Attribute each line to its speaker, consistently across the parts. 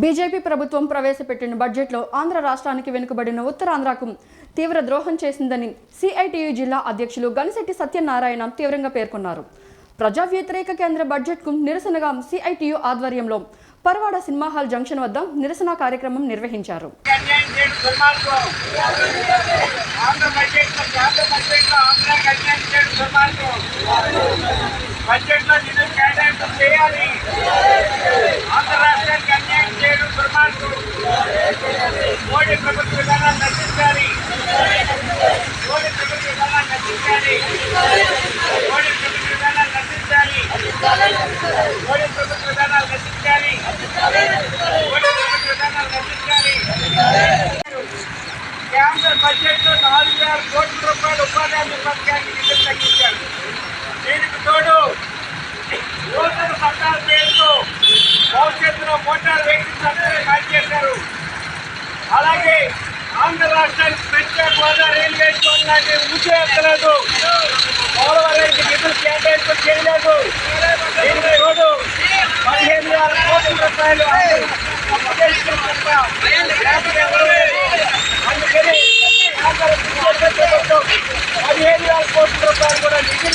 Speaker 1: BJP ప్రభుత్వం ప్రవేశపెట్టిన బడ్జెట్లో ఆంధ్ర రాష్ట్రానికి వెనుకబడిన ఉత్తరాంధ్రకు తీవ్ర ద్రోహం చేసిందని సిఐటియు జిల్లా అధ్యక్షులు గనిశెట్టి సత్యనారాయణ తీవ్రంగా పేర్కొన్నారు. ప్రజా వ్యతిరేక కేంద్ర బడ్జెట్కు నిరసనగా సిఐటియు ఆధ్వర్యంలో పరవాడ సినిమా హాల్ జంక్షన్ వద్ద నిరసన కార్యక్రమం నిర్వహించారు.
Speaker 2: బడ్జెట్లో బడ్జెట్లో నిధులు కేటాయింపు చేయాలి ఆంధ్ర రాష్ట్రానికి అన్యాయం చేయడం దుర్మార్గం మోడీ ప్రభుత్వ విధానాన్ని నశించాలి మోడీ ప్రభుత్వ విధానాన్ని నశించాలి మోడీ ప్రభుత్వ విధానాన్ని నశించాలి మోడీ ప్రభుత్వ విధానాలు నశించాలి మోడీ ప్రభుత్వ విధానాలు కేంద్ర బడ్జెట్లో నాలుగు వేల కోట్ల రూపాయల ఉపాధి హామీ పథకానికి నిధులు తగ్గించారు దీనికి తోడు నూతన చట్టాల పేరుతో భవిష్యత్తులో మోటార్ వెహికల్స్ అందరూ అలాగే ఆంధ్ర రాష్ట్రానికి ప్రత్యేక హోదా రైల్వే జోన్ లాంటి ఊసే పోలవరానికి నిధులు కేటాయింపు చేయలేదు దీనికి తోడు పదిహేను వేల కోట్ల రూపాయలు ఆంధ్రప్రదేశ్లో తప్ప లేకపోతే ఎవరూ లేరు. అందుకని పదిహేను వేల కోట్ల రూపాయలు కూడా నిధి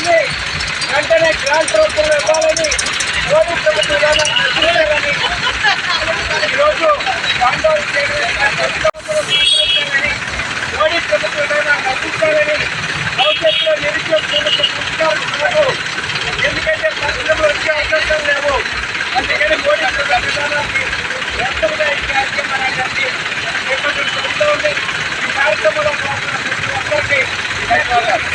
Speaker 2: ధన్యవాదాలు